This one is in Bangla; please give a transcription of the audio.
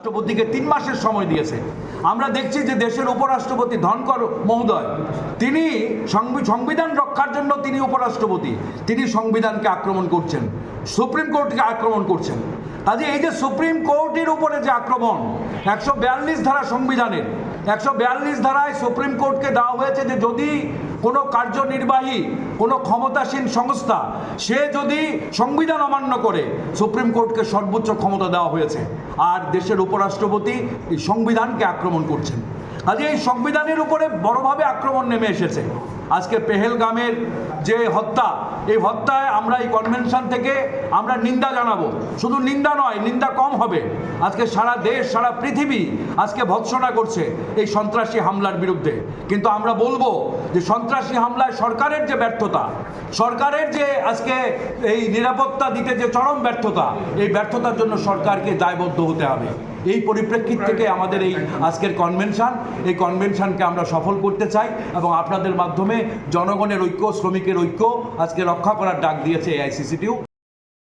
রাষ্ট্রপতিকে তিন মাসের সময় দিয়েছে। আমরা দেখছি যে দেশের উপরাষ্ট্রপতি ধনকর মহোদয়, তিনি সংবি- সংবিধান রক্ষার জন্য তিনি উপরাষ্ট্রপতি। তিনি সংবিধানকে আক্রমণ করছেন, সুপ্রিম কোর্টকে আক্রমণ করছেন। কাজে এই যে সুপ্রিম কোর্টের উপরে যে আক্রমণ, একশো বিয়াল্লিশ ধারা সংবিধানের, একশো বিয়াল্লিশ ধারায় সুপ্রিম কোর্টকে দেওয়া হয়েছে যে যদি কোনো কার্যনির্বাহী, কোনো ক্ষমতাসীন সংস্থা, সে যদি সংবিধান অমান্য করে, সুপ্রিম কোর্টকে সর্বোচ্চ ক্ষমতা দেওয়া হয়েছে। আর দেশের উপরাষ্ট্রপতি এই সংবিধানকে আক্রমণ করছেন। কাজে এই সংবিধানের উপরে বড়ভাবে আক্রমণ নেমে এসেছে। আজকে পেহেলগামের যে হত্যা, এই হত্যায় আমরা এই কনভেনশন থেকে আমরা নিন্দা জানাব। শুধু নিন্দা নয়, নিন্দা কম হবে। আজকে সারা দেশ, সারা পৃথিবী আজকে ভৎসনা করছে এই সন্ত্রাসী হামলার বিরুদ্ধে। কিন্তু আমরা বলব যে সন্ত্রাসী হামলায় সরকারের যে ব্যর্থতা, সরকারের যে আজকে এই নিরাপত্তা দিতে যে চরম ব্যর্থতা, এই ব্যর্থতার জন্য সরকারকে দায়বদ্ধ হতে হবে। এই পরিপ্রেক্ষিত থেকে আমাদের এই আজকের কনভেনশন এই কনভেনশনকে আমরা সফল করতে চাই এবং আপনাদের মাধ্যমে জনগণের ঐক্য, শ্রমিকের ঐক্য আজকে রক্ষা করার ডাক দিয়েছে এআইসিসিটিও